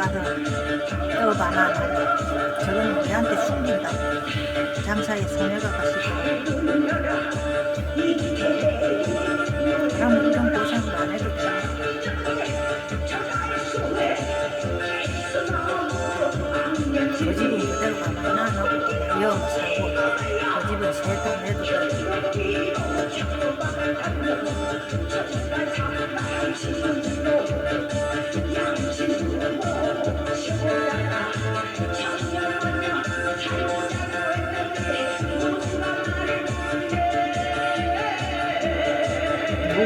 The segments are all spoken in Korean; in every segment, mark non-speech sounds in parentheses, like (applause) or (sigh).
가서 떠봐나 저거는 우리한테 숨긴다. 장사에 손해가 가시고. 그럼 이런 고생을 안 해도 돼. 그 집은 그대로 가만히 놔놓고 위험 살고. 그 집은 세탁 내도 돼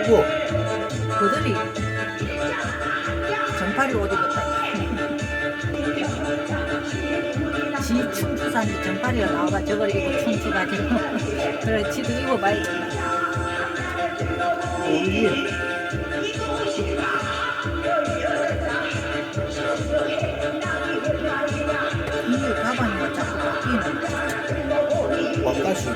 누구? 그들이 전파리 옷 입었다. 지 춤추산지 전파리가 나와가 저걸 입고 춤추가지고 그래 지도 입어봐야겠다. 바뀌는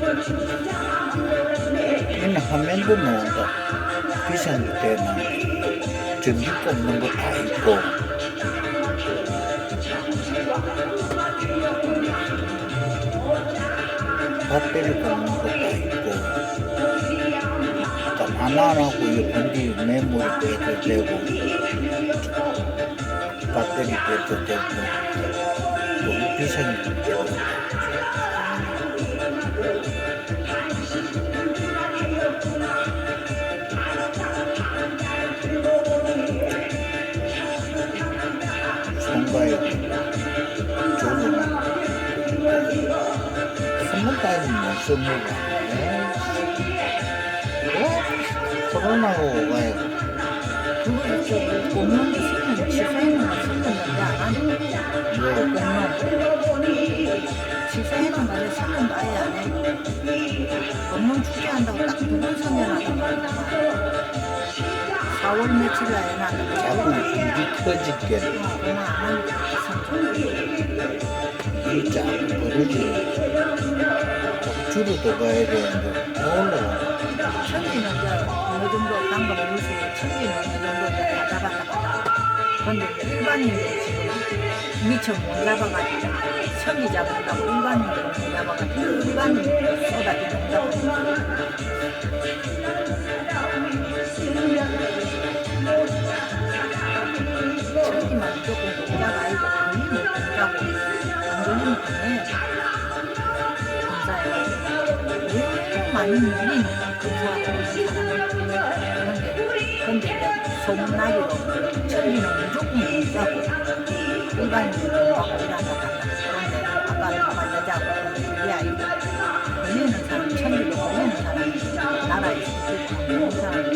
바깥인데 맨날 화면도 나온다 비싼 게 되나 전기 꼽는 거 다 있고. 배터리 꼽는 거 다 있고. 일단 하나하고 이 메모리 빼도 되고 배터리 빼도 되고 너무 비싼 게 되나 son가에 조금 선물까지 못 씁니다. 어? 코로나고 가요. 그거 저기 공룡 시키는 취소해놓은 거 시켰는데 안 하네. 뭐, 공룡 취소해놓은 거를 시켰는데 아예 안 해. 공룡 축제한다고 딱두번 선언하더만 4월 며칠에 해놨는데 자꾸 일이 터질게. 그만 안 하니까 이 자꾸 버리지. 줄을 더 가야 되는데, 올라가. 천지는 이제 어느 정도 단거 물수 천지는 어느 정도 다 잡았다 이제 일반인들 지금 미처 못 잡아가지고 천지 잡았다고 일반인들 못 잡아가지고 일반인들 쏟아지는 거천지만 무조건 공자가 아니고 걸리면 공자고 안 걸리면 공해 검사에 왜 많이 밀리는 근데 이제 소문나기로 천리는 무조건 공부하고 일하다가 그런데 아까 아까 여자하고 그게 아니고 걸리는 사람 천리로 걸리는 사람이 나라에서 그런 사람이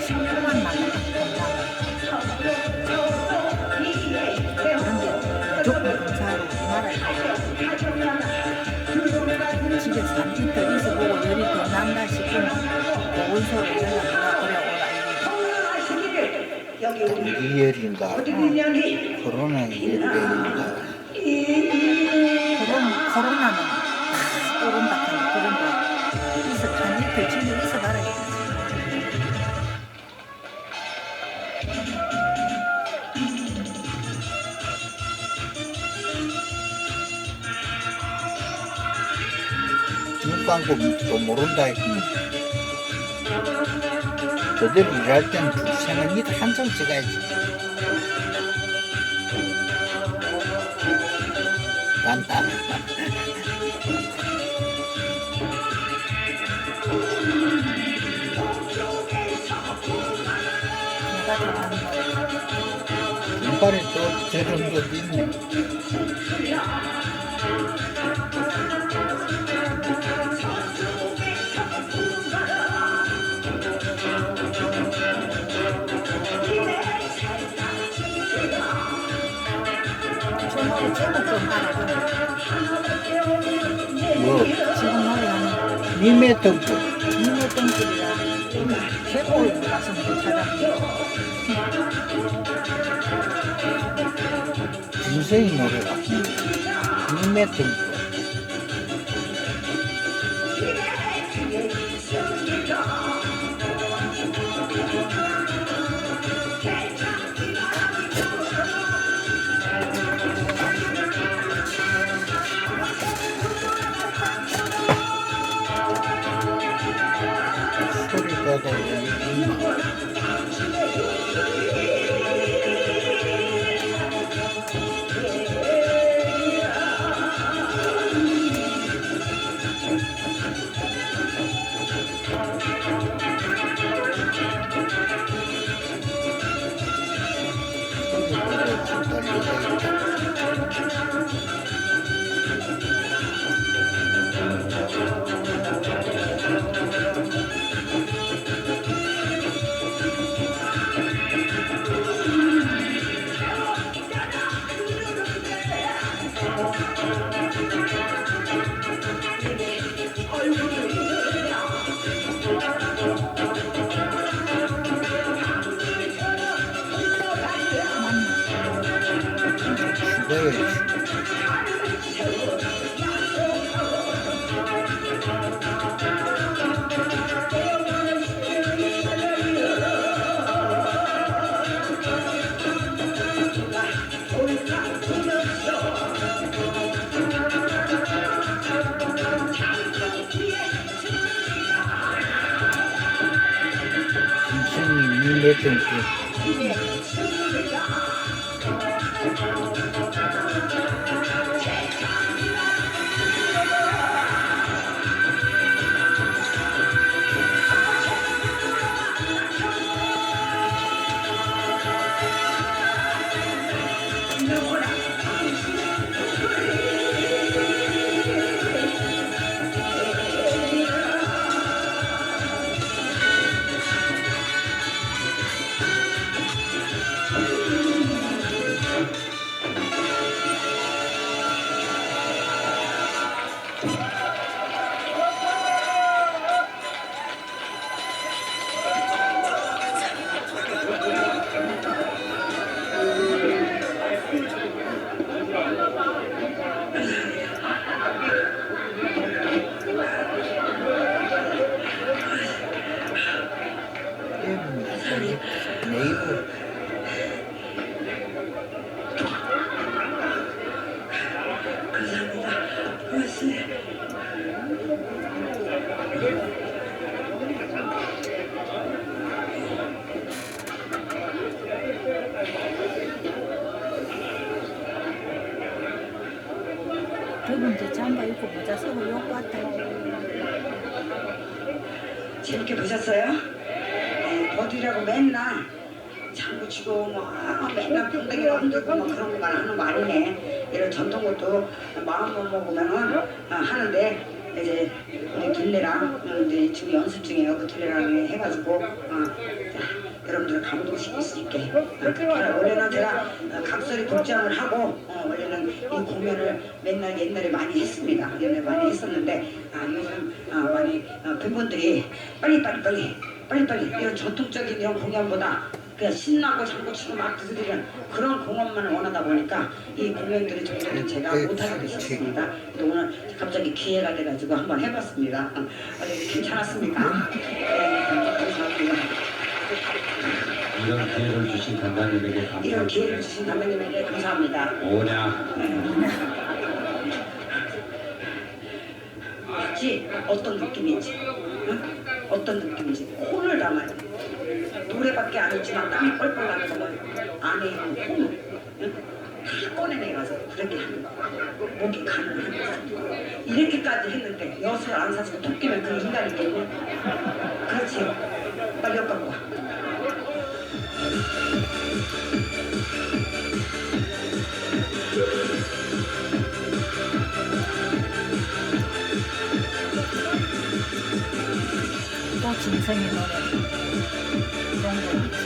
10년만 나가 공자 그런데 무조건 검사로 우리나라에 집에서 한 그래 오라 감기열인가, 코로나 열인가. 코로나, 코로나는 다 오른다 하는 그런 거 있어 한 이틀 집에 있어 봐라겠지 눈 감고 또 모른다. 그 대로 일할 때는 생각 니도 한참 찍어야지. 간다. 이빨에 또 저런 것도 있네. 저 노래 제목 좀 알아보면 뭐, 지금 노래하는 님의 덕분. 니네 똥집이라 제목을 몰라서 못 찾았는데 진성이 노래가. 님의 덕분. 죽어야지. 거 아니네. 이런 전통 것도 마음만 먹으면은 아, 하는데 이제 우리 둘레랑 어, 이제 지금 연습 중이에요. 그 둘레랑 해가지고 어, 여러분들 감동시킬 수 있게. 어, 그렇게 원래는 제가 어, 각설이 복장을 하고 어, 원래는 이 공연을 맨날 옛날에 많이 했습니다. 옛날에 많이 했었는데 아, 요즘 아, 많이 어, 팬분들이 빨리 빨리 빨리 빨리 빨리 이런 전통적인 이런 공연보다 그냥 신나고 장구치고 막 두드리는 그런 공연만을 원하다 보니까 이 공연들이 종종 제가 못하게 되셨습니다. 근데 오늘 갑자기 기회가 돼가지고 한번 해봤습니다. 어, 어디 괜찮았습니까? 네, 감사합니다. 이런 기회를 주신 이런 감사합니다. 기회를 주신 감독님에게 감사합니다. 오냐 (laughs) 알지? 어떤 느낌인지 응? 어떤 느낌인지 혼을 담아야 돼 노래밖에 안 했지만 땀이 뻘뻘 나는 건 안에 있는 응? 다 꺼내내가지고 그렇게 하는 거 목이 가능한 거야. 이렇게까지 했는데 엿을 안 사주고 토끼면 그 인간이 되고. 그렇지. 빨리 엿 갖고 와 진성이 노래. 이런 거 있지.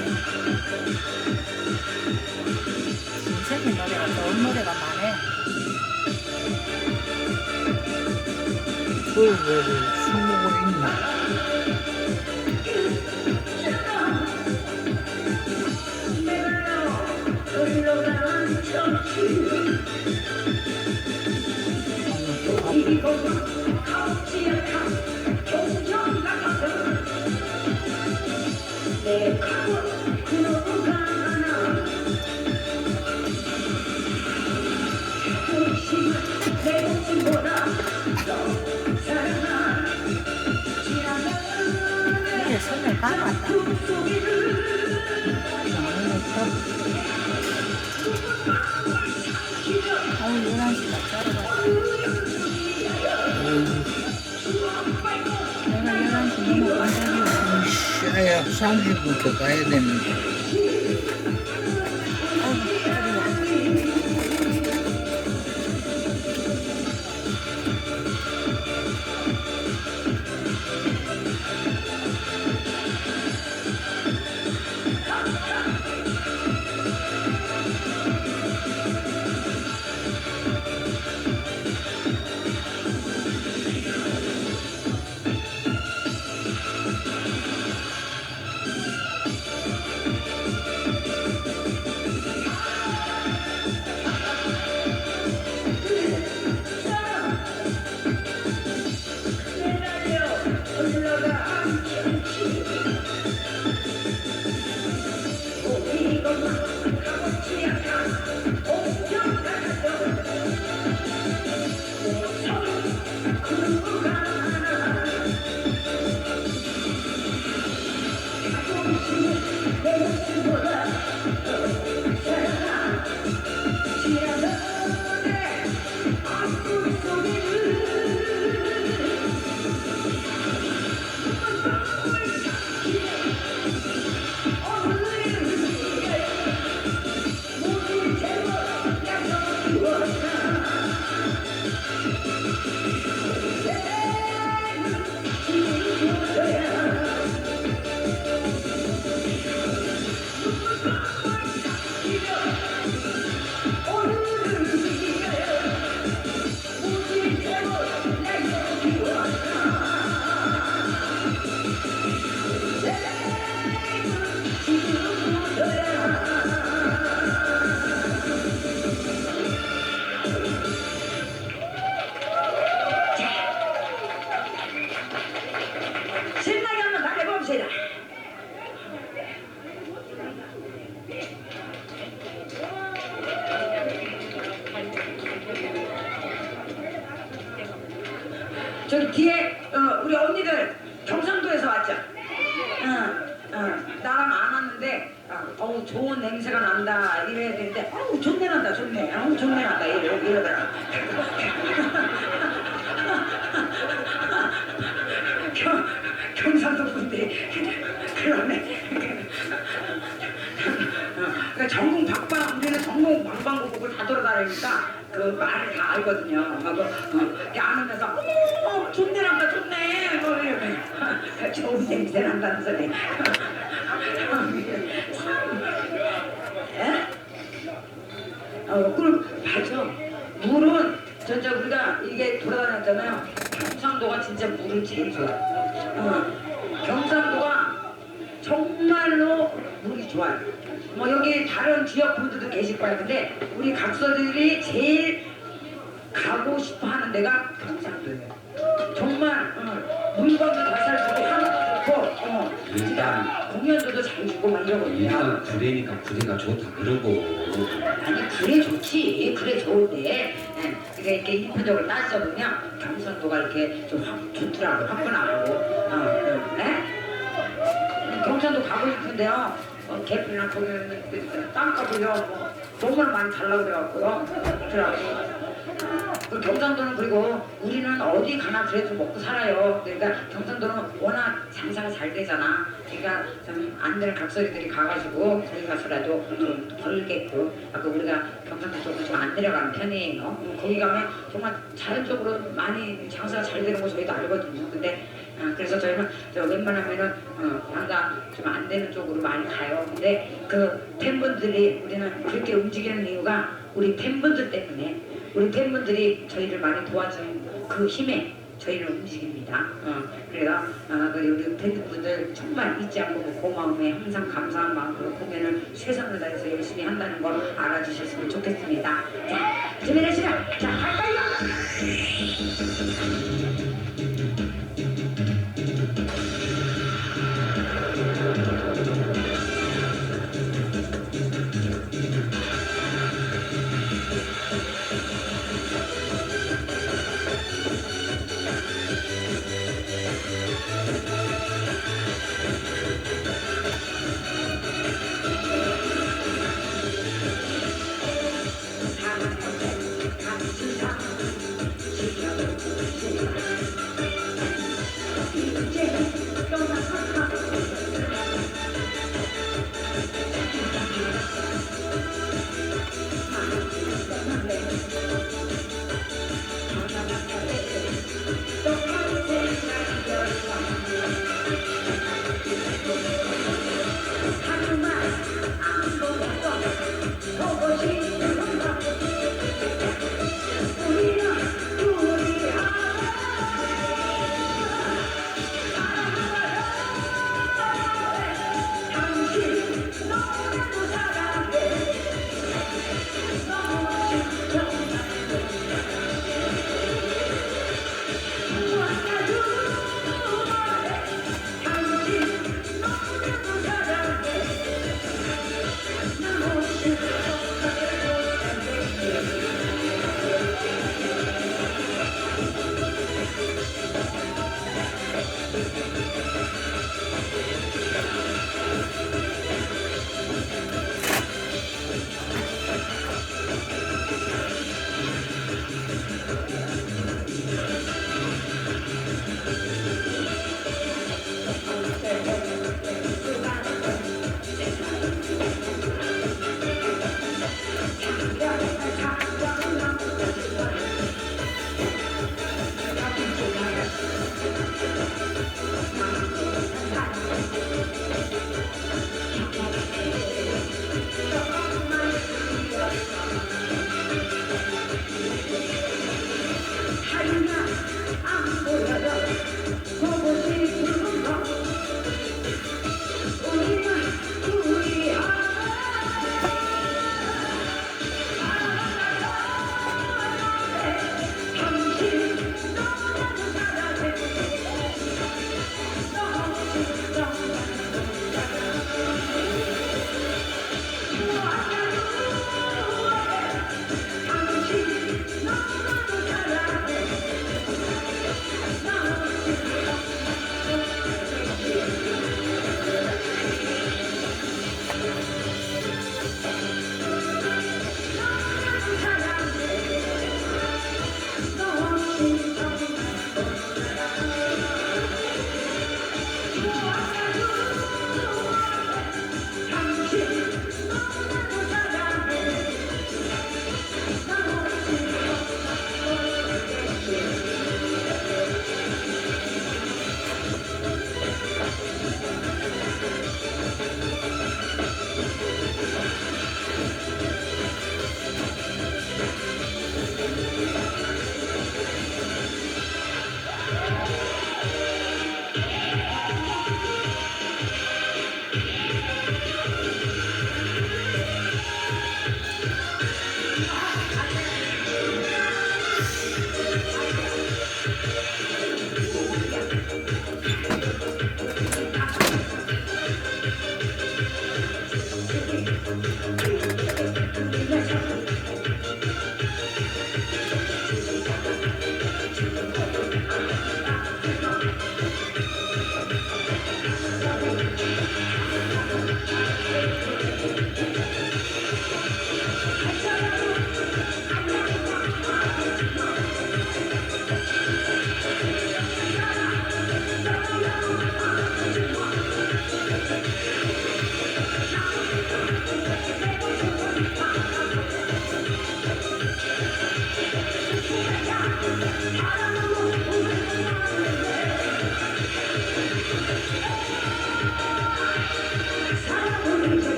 진성이 노래가 좋은 노래가 많네. 그거를 수목은 있나? 이게 선을 다 왔다. 아유, 11시가 짜르다. 내가 11시 넘어간다 고. 시야 30분 되는데 어우 좋네 난다 좋네. 어우 좋네 난다. 이러, 이러더라. (laughs) 경, 경상도 분들이 그러네. 그러니까 전국 박방 우리는 전국 방방곡곡을 다 돌아다니니까 그 말을 다 알거든요. 하고 어, 안으면서 어머 좋네 난다 좋네. 뭐 이러면 (laughs) 좋은 냄새 난다는 소리. 어, 그럼 맞아. 물은 진짜 우리가 이게 돌아다녔잖아요. 경상도가 진짜 물을 제일 좋아. 어, 경상도가 정말로 물이 좋아요. 뭐 여기 다른 지역 분들도 계실 거야. 근데 우리 각서들이 제일 가고 싶어 하는 데가 경상도예요. 정말 어, 물건도 좋고 어, 진짜 공연도도 잘 주고 막 이러거든요. 일단 구례니까 구례가 좋다 그러고. 아니 그래 좋지. 그래 좋은데 예, 그게 이렇게 인프적으로 따져보면 경상도가 이렇게 좀확 좋더라고 화끈하고. 어, 네? 경상도 가고 싶은데요. 어, 개피나 거기는 그 땅값을요 뭐 돈을 많이 달라고 그래갖고요. 그래갖고 그 경상도는 그리고 우리는 어디 가나 그래도 먹고 살아요. 그러니까 경상도는 워낙 장사가 잘 되잖아. 그러니까 좀안 되는 각설이들이 가가지고 거기 가서라도 좀 벌겠고. 아까 우리가 경상도 쪽으로 좀 안 내려가는 편이에요. 음, 거기 가면 정말 자연적으로 많이 장사가 잘 되는 거 저희도 알거든요. 근데 아, 그래서 저희는 저 웬만하면은 어, 양가 좀안 되는 쪽으로 많이 가요. 근데 그 팬분들이 우리는 그렇게 움직이는 이유가 우리 팬분들 때문에 우리 팬분들이 저희를 많이 도와준 그 힘에 저희를 움직입니다. 어, 그래서 어, 그 우리 팬분들 정말 잊지 않고 그 고마움에 항상 감사한 마음으로 공연을 최선을 다해서 열심히 한다는 걸 알아주셨으면 좋겠습니다. 자, 준비되시면 자, 갈까요?